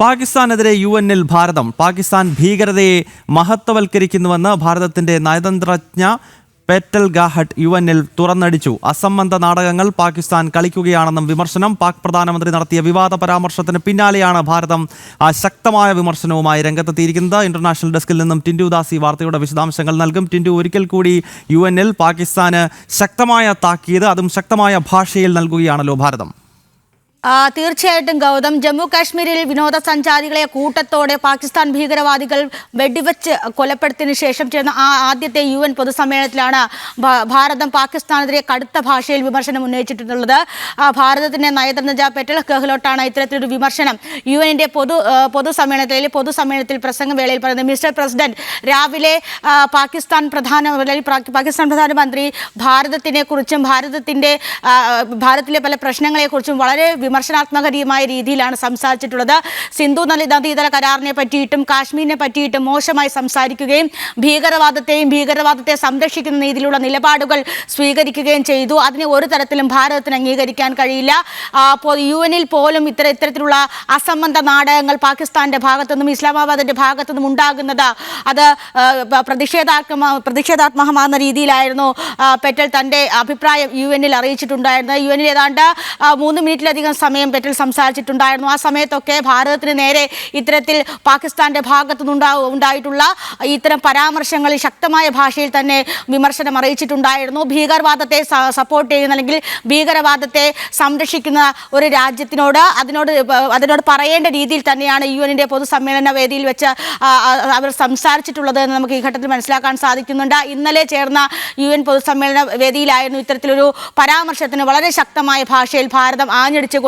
പാകിസ്ഥാനെതിരെ U എന്നിൽ ഭാരതം പാകിസ്ഥാൻ ഭീകരതയെ മഹത്വവൽക്കരിക്കുന്നുവെന്ന് ഭാരതത്തിന്റെ നയതന്ത്രജ്ഞ പെറ്റൽ ഗാഹട്ട് യു എന്നിൽ തുറന്നടിച്ചു. അസംബന്ധ നാടകങ്ങൾ പാകിസ്ഥാൻ കളിക്കുകയാണെന്നും വിമർശനം പാക് പ്രധാനമന്ത്രി നടത്തിയ വിവാദ പരാമർശത്തിന് പിന്നാലെയാണ് ഭാരതം ശക്തമായ വിമർശനവുമായി രംഗത്തെത്തിയിരിക്കുന്നത്. ഇന്റർനാഷണൽ ഡെസ്കിൽ നിന്നും ടിൻഡു ദാസി വാർത്തയുടെ വിശദാംശങ്ങൾ നൽകും. ടിൻഡു ഒരിക്കൽ കൂടി യു എന്നിൽ പാകിസ്ഥാന് ശക്തമായ താക്കീത് അതും ശക്തമായ ഭാഷയിൽ നൽകുകയാണല്ലോ ഭാരതം. തീർച്ചയായിട്ടും ഗൗതം. ജമ്മു കാശ്മീരിൽ വിനോദസഞ്ചാരികളെ കൂട്ടത്തോടെ പാകിസ്ഥാൻ ഭീകരവാദികൾ വെടിവെച്ച് കൊലപ്പെടുത്തിയതിനു ശേഷം ചേർന്ന ആ ആദ്യത്തെ യു എൻ പൊതുസമ്മേളനത്തിലാണ് ഭാരതം പാകിസ്ഥാനെതിരെ കടുത്ത ഭാഷയിൽ വിമർശനം ഉന്നയിച്ചിട്ടുള്ളത്. ഭാരതത്തിന്റെ നയതന്ത്ര പെറ്റൽ ഗെഹ്ലോട്ടാണ് ഇത്തരത്തിലൊരു വിമർശനം. യു എന്നിന്റെ പൊതു പൊതുസമ്മേളനത്തിൽ പൊതുസമ്മേളനത്തിൽ പൊതുസമ്മേളനത്തിൽ പ്രസംഗ വേളയിൽ പറയുന്നത് മിസ്റ്റർ പ്രസിഡന്റ് രാവിലെ പാകിസ്ഥാൻ പ്രധാന പാകിസ്ഥാൻ പ്രധാനമന്ത്രി ഭാരതത്തിനെ കുറിച്ചും ഭാരതത്തിന്റെ ഭാരതത്തിലെ പല പ്രശ്നങ്ങളെക്കുറിച്ചും വളരെ വിമർശനാത്മകമായ രീതിയിലാണ് സംസാരിച്ചിട്ടുള്ളത്. സിന്ധു നദി നദീതല കരാറിനെ പറ്റിയിട്ടും കാശ്മീരിനെ പറ്റിയിട്ടും മോശമായി സംസാരിക്കുകയും ഭീകരവാദത്തെയും ഭീകരവാദത്തെ സംരക്ഷിക്കുന്ന രീതിയിലുള്ള നിലപാടുകൾ സ്വീകരിക്കുകയും ചെയ്തു. അതിനെ ഒരു തരത്തിലും ഭാരതത്തിന് അംഗീകരിക്കാൻ കഴിയില്ല. യു എനിൽ പോലും ഇത്ര ഇത്തരത്തിലുള്ള അസംബന്ധ നാടകങ്ങൾ പാകിസ്ഥാന്റെ ഭാഗത്തുനിന്നും ഇസ്ലാമാബാദിന്റെ ഭാഗത്തുനിന്നും ഉണ്ടാകുന്നത് അത് പ്രതിഷേധാത്മ പ്രതിഷേധാത്മകമാകുന്ന രീതിയിലായിരുന്നു. പെറ്റൽ തന്റെ അഭിപ്രായം യു എന്നിൽ അറിയിച്ചിട്ടുണ്ടായിരുന്നത്. യു എന്നിൽ ഏതാണ്ട് മൂന്ന് മിനിറ്റിലധികം സമയം പറ്റിൽ സംസാരിച്ചിട്ടുണ്ടായിരുന്നു. ആ സമയത്തൊക്കെ ഭാരതത്തിന് നേരെ ഇത്തരത്തിൽ പാകിസ്ഥാന്റെ ഭാഗത്തുനിന്നുണ്ടാ ഉണ്ടായിട്ടുള്ള ഇത്തരം പരാമർശങ്ങളിൽ ശക്തമായ ഭാഷയിൽ തന്നെ വിമർശനം അറിയിച്ചിട്ടുണ്ടായിരുന്നു. ഭീകരവാദത്തെ സപ്പോർട്ട് ചെയ്യുന്ന അല്ലെങ്കിൽ ഭീകരവാദത്തെ സംരക്ഷിക്കുന്ന ഒരു രാജ്യത്തിനോട് അതിനോട് അതിനോട് പറയേണ്ട രീതിയിൽ തന്നെയാണ് യു എന്നിന്റെ പൊതുസമ്മേളന വേദിയിൽ വെച്ച് അവർ സംസാരിച്ചിട്ടുള്ളത് എന്ന് നമുക്ക് ഈ ഘട്ടത്തിൽ മനസ്സിലാക്കാൻ സാധിക്കുന്നുണ്ട്. ഇന്നലെ ചേർന്ന യു എൻ പൊതുസമ്മേളന വേദിയിലായിരുന്നു ഇത്തരത്തിലൊരു പരാമർശത്തിന് വളരെ ശക്തമായ ഭാഷയിൽ ഭാരതം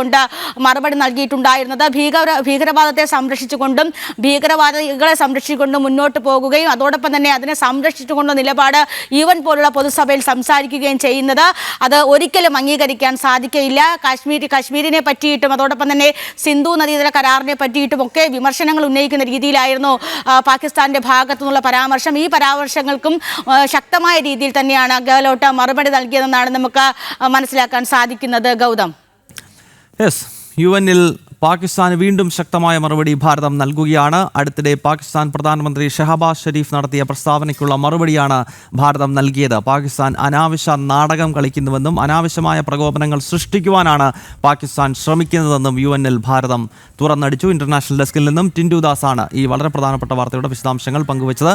ആഞ്ഞടിച്ചുകൊണ്ട് മറുപടി നൽകിയിട്ടുണ്ടായിരുന്നത്. ഭീകര ഭീകരവാദത്തെ സംരക്ഷിച്ചുകൊണ്ടും ഭീകരവാദികളെ സംരക്ഷിച്ചുകൊണ്ടും മുന്നോട്ട് പോകുകയും അതോടൊപ്പം തന്നെ അതിനെ സംരക്ഷിച്ചുകൊണ്ട് നിലപാട് യു എൻ പോലുള്ള പൊതുസഭയിൽ സംസാരിക്കുകയും ചെയ്യുന്നത് അത് ഒരിക്കലും അംഗീകരിക്കാൻ സാധിക്കയില്ല. കാശ്മീർ കാശ്മീരിനെ പറ്റിയിട്ടും അതോടൊപ്പം തന്നെ സിന്ധു നദീതല കരാറിനെ പറ്റിയിട്ടും ഒക്കെ വിമർശനങ്ങൾ ഉന്നയിക്കുന്ന രീതിയിലായിരുന്നു പാകിസ്ഥാന്റെ ഭാഗത്തു പരാമർശം. ഈ പരാമർശങ്ങൾക്കും ശക്തമായ രീതിയിൽ തന്നെയാണ് ഗെഹ്ലോട്ട് മറുപടി നൽകിയതെന്നാണ് നമുക്ക് മനസ്സിലാക്കാൻ സാധിക്കുന്നത്. ഗൗതം. യെസ് യു എന്നിൽ പാകിസ്ഥാന് വീണ്ടും ശക്തമായ മറുപടി ഭാരതം നൽകുകയാണ്. അടുത്തിടെ പാകിസ്ഥാൻ പ്രധാനമന്ത്രി ഷഹബാസ് ഷെരീഫ് നടത്തിയ പ്രസ്താവനയ്ക്കുള്ള മറുപടിയാണ് ഭാരതം നൽകിയത്. പാകിസ്ഥാൻ അനാവശ്യ നാടകം കളിക്കുന്നുവെന്നും അനാവശ്യമായ പ്രകോപനങ്ങൾ സൃഷ്ടിക്കുവാനാണ് പാകിസ്ഥാൻ ശ്രമിക്കുന്നതെന്നും യു ഭാരതം തുറന്നടിച്ചു. ഇന്റർനാഷണൽ ഡെസ്കിൽ നിന്നും ടിൻഡു ദാസാണ് ഈ വളരെ പ്രധാനപ്പെട്ട വാർത്തയുടെ വിശദാംശങ്ങൾ പങ്കുവച്ചത്.